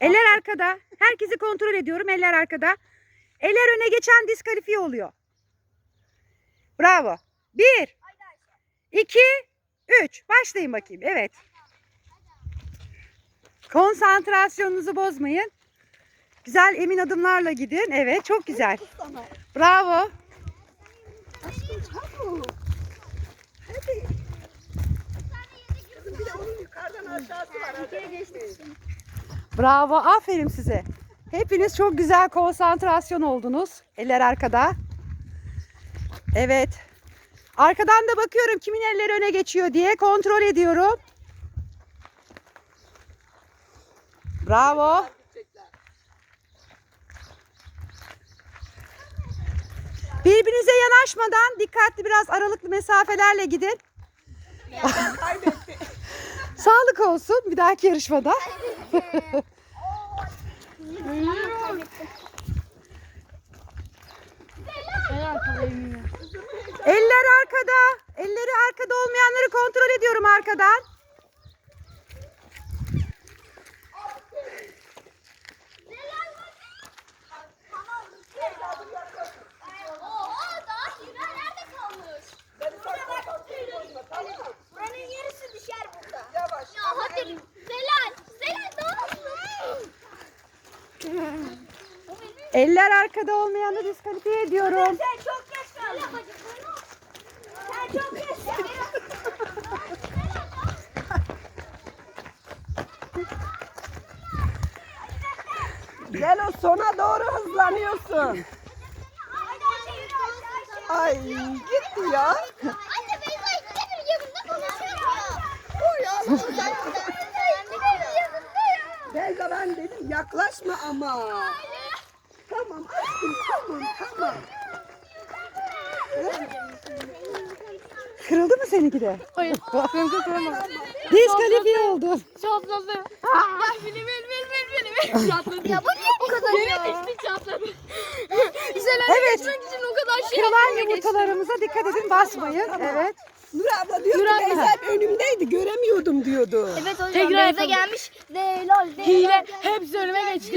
Eller arkada. Herkesi kontrol ediyorum. Eller arkada. Eller öne geçen diskalifiye oluyor. Bravo. Bir, iki, üç. Başlayın bakayım. Evet. Konsantrasyonunuzu bozmayın. Güzel emin adımlarla gidin. Evet çok güzel. Bravo. Hadi. Kızım bir de onun yukarıdan aşağısı var. Hadi. Bravo. Aferin size. Hepiniz çok güzel konsantrasyon oldunuz. Eller arkada. Evet. Arkadan da bakıyorum kimin elleri öne geçiyor diye kontrol ediyorum. Bravo. Birbirinize yanaşmadan dikkatli biraz aralıklı mesafelerle gidin. Sağlık olsun bir dahaki yarışmada. Eller arkada. Elleri arkada olmayanları kontrol ediyorum arkadan. Eller arkada olmayanı diskalifiye ediyorum. Sen çok geç kaldın. Sen çok geç kaldın. Gel o sona doğru hızlanıyorsun. Ay gitti ya. Anne yanımda konuşuyor ya. Yanımda ya. Belda ben dedim yaklaşma ama. Tamam aşkım tamam tamam. Kırıldı mı seninki de? Hayır. Benimki kırılmadı. Diskalifiye oldu. Çatladı. Ay bili bil bil bil bil. Çatladı. Ya bu niye bu kadar ya? düştü çatladı. Güzel Evet. geçmek için o kadar şey Kırılan yapmaya geçtim. yumurtalarımıza dikkat edin basmayın. Evet. Nur abla diyor Nur ki abla. Beyza önümdeydi göremiyordum diyordu. Evet hocam Tekrar Beyza yapalım. gelmiş. Zelal, Zelal. Hile hepsi önüme geçti.